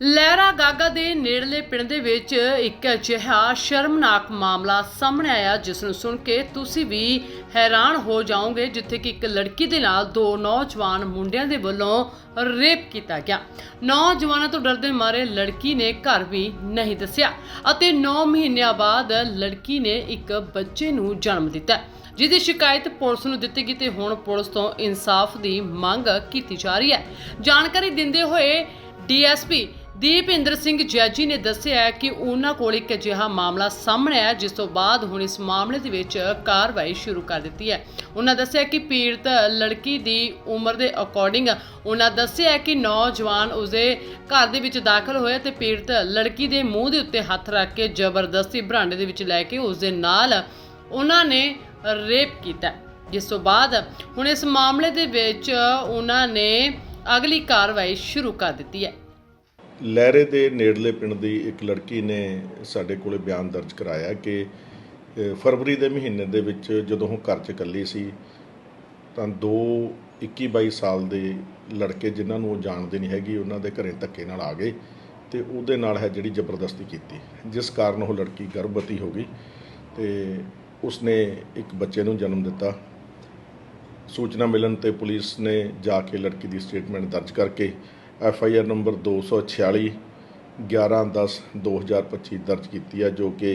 ਲਹਿਰਾ ਗਾਗਾ ਦੇ ਨੇੜਲੇ ਪਿੰਡ ਦੇ ਵਿੱਚ ਇੱਕ ਅਜਿਹਾ ਸ਼ਰਮਨਾਕ ਮਾਮਲਾ ਸਾਹਮਣੇ ਆਇਆ, ਜਿਸ ਨੂੰ ਸੁਣ ਕੇ ਤੁਸੀਂ ਵੀ ਹੈਰਾਨ ਹੋ ਜਾਓਗੇ, ਜਿੱਥੇ ਕਿ ਇੱਕ ਲੜਕੀ ਦੇ ਨਾਲ ਦੋ ਨੌਜਵਾਨ ਮੁੰਡਿਆਂ ਦੇ ਵੱਲੋਂ ਰੇਪ ਕੀਤਾ ਗਿਆ। ਨੌਜਵਾਨਾਂ ਤੋਂ ਡਰਦੇ ਮਾਰੇ ਲੜਕੀ ਨੇ ਘਰ ਵੀ ਨਹੀਂ ਦੱਸਿਆ ਅਤੇ 9 ਮਹੀਨਿਆਂ ਬਾਅਦ ਲੜਕੀ ਨੇ ਇੱਕ ਬੱਚੇ ਨੂੰ ਜਨਮ ਦਿੱਤਾ। ਜਿਹਦੀ ਸ਼ਿਕਾਇਤ ਪੁਲਿਸ ਨੂੰ ਦਿੱਤੀ ਗਈ ਤੇ ਹੁਣ ਪੁਲਿਸ ਤੋਂ ਇਨਸਾਫ ਦੀ ਮੰਗ ਕੀਤੀ ਜਾ ਰਹੀ ਹੈ। ਜਾਣਕਾਰੀ ਦਿੰਦੇ ਹੋਏ ਡੀਐਸਪੀ ਦੀਪਿੰਦਰ ਸਿੰਘ ਜੈਜੀ ਨੇ ਦੱਸਿਆ ਕਿ ਉਹਨਾਂ ਕੋਲ ਇੱਕ ਅਜਿਹਾ ਮਾਮਲਾ ਸਾਹਮਣੇ ਆਇਆ ਜਿਸ ਤੋਂ ਬਾਅਦ ਹੁਣ ਇਸ ਮਾਮਲੇ ਦੇ ਵਿੱਚ ਕਾਰਵਾਈ ਸ਼ੁਰੂ ਕਰ ਦਿੱਤੀ ਹੈ। ਉਹਨਾਂ ਦੱਸਿਆ ਕਿ ਪੀੜਤ ਲੜਕੀ ਦੀ ਉਮਰ ਦੇ ਅਕੋਰਡਿੰਗ ਉਹਨਾਂ ਦੱਸਿਆ ਕਿ ਨੌਜਵਾਨ ਉਸਦੇ ਘਰ ਦੇ ਵਿੱਚ ਦਾਖਲ ਹੋਇਆ ਤੇ ਪੀੜਤ ਲੜਕੀ ਦੇ ਮੂੰਹ ਦੇ ਉੱਤੇ ਹੱਥ ਰੱਖ ਕੇ ਜ਼ਬਰਦਸਤੀ ਬਰਾਂਡੇ ਦੇ ਵਿੱਚ ਲੈ ਕੇ ਉਸਦੇ ਨਾਲ ਉਹਨਾਂ ਨੇ ਰੇਪ ਕੀਤਾ ਜਿਸ ਤੋਂ ਬਾਅਦ ਹੁਣ ਇਸ ਮਾਮਲੇ ਦੇ ਵਿੱਚ ਉਹਨਾਂ ਨੇ ਅਗਲੀ ਕਾਰਵਾਈ ਸ਼ੁਰੂ ਕਰ ਦਿੱਤੀ ਹੈ। ਲਹਿਰੇ ਦੇ ਨੇੜਲੇ ਪਿੰਡ ਦੀ ਇੱਕ ਲੜਕੀ ਨੇ ਸਾਡੇ ਕੋਲੇ ਬਿਆਨ ਦਰਜ ਕਰਾਇਆ ਕਿ ਫਰਵਰੀ ਦੇ ਮਹੀਨੇ ਦੇ ਵਿੱਚ ਜਦੋਂ ਉਹ ਘਰ 'ਚ ਇਕੱਲੀ ਸੀ, ਤਾਂ ਦੋ 21 22 ਸਾਲ ਦੇ ਲੜਕੇ ਜਿਨ੍ਹਾਂ ਨੂੰ ਉਹ ਜਾਣਦੇ ਨਹੀਂ ਹੈਗੀ, ਉਹਨਾਂ ਦੇ ਘਰੇ ਧੱਕੇ ਨਾਲ ਆ ਗਏ ਤੇ ਉਹਦੇ ਨਾਲ ਹੈ ਜਿਹੜੀ ਜ਼ਬਰਦਸਤੀ ਕੀਤੀ। ਜਿਸ ਕਾਰਨ ਉਹ ਲੜਕੀ ਗਰਭਵਤੀ ਹੋ ਗਈ ਤੇ ਉਸਨੇ ਇੱਕ ਬੱਚੇ ਨੂੰ ਜਨਮ ਦਿੱਤਾ। ਸੂਚਨਾ ਮਿਲਣ ਤੇ ਪੁਲਿਸ ਨੇ ਜਾ ਕੇ ਲੜਕੀ ਦੀ ਸਟੇਟਮੈਂਟ ਦਰਜ ਕਰਕੇ ਐਫ ਆਈ ਆਰ ਨੰਬਰ 246 1110 2025 ਦਰਜ ਕੀਤੀ ਹੈ ਜੋ ਕਿ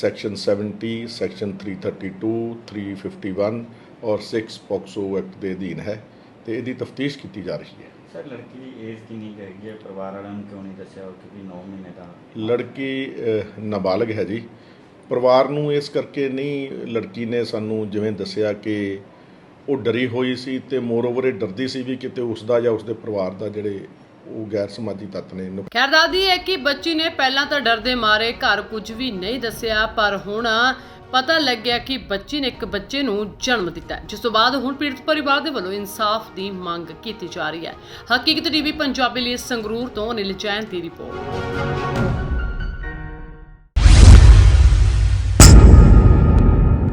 ਸੈਕਸ਼ਨ 70 ਸੈਕਸ਼ਨ 332 351 ਔਰ 6 ਪੋਕਸੋ ਐਕਟ ਦੇ ਅਧੀਨ ਹੈ ਤੇ ਇਹਦੀ ਤਫਤੀਸ਼ ਕੀਤੀ ਜਾ ਰਹੀ ਹੈ। ਸਰ ਲੜਕੀ ਦੀ ਏਜ ਕਿੰਨੀ ਹੈਗੀ ਹੈ? ਪਰਿਵਾਰ ਵਾਲਿਆਂ ਨੂੰ ਕਿਉਂ ਨਹੀਂ ਦੱਸਿਆ ਕਿਉਂਕਿ 9 ਮਹੀਨੇ ਦਾ ਲੜਕੀ ਨਾਬਾਲਗ ਹੈ ਜੀ। ਪਰਿਵਾਰ ਨੂੰ ਇਸ ਕਰਕੇ ਨਹੀਂ ਲੜਕੀ ਨੇ ਸਾਨੂੰ ਜਿਵੇਂ ਦੱਸਿਆ ਕਿ ਉਹ ਡਰੀ ਹੋਈ ਸੀ ਤੇ ਮੋਰਓਵਰ ਇਹ ਡਰਦੀ ਸੀ ਵੀ ਕਿਤੇ ਉਸ ਦਾ ਜਾਂ ਉਸਦੇ ਪਰਿਵਾਰ ਦਾ ਜਿਹੜੇ ਉਹ ਗੈਰ ਸਮਾਜੀ ਤੱਤ ਨੇ ਇਹਨੂੰ ਖੈਰ ਦਾਦੀ ਹੈ ਕਿ ਬੱਚੀ ਨੇ ਪਹਿਲਾਂ ਤਾਂ ਡਰਦੇ ਮਾਰੇ, ਘਰ ਕੁਝ ਵੀ ਨਹੀਂ ਦੱਸਿਆ, ਪਰ ਹੁਣ ਪਤਾ ਲੱਗਿਆ ਕਿ ਬੱਚੀ ਨੇ ਇੱਕ ਬੱਚੇ ਨੂੰ ਜਨਮ ਦਿੱਤਾ ਜਿਸ ਤੋਂ ਬਾਅਦ ਹੁਣ ਪੀੜਤ ਪਰਿਵਾਰ ਦੇ ਵੱਲੋਂ ਇਨਸਾਫ ਦੀ ਮੰਗ ਕੀਤੀ ਜਾ ਰਹੀ ਹੈ। ਹਕੀਕਤ ਟੀਵੀ ਪੰਜਾਬੀ ਲਈ ਸੰਗਰੂਰ ਤੋਂ ਅਨਿਲ ਜੈਨ ਦੀ ਰਿਪੋਰਟ।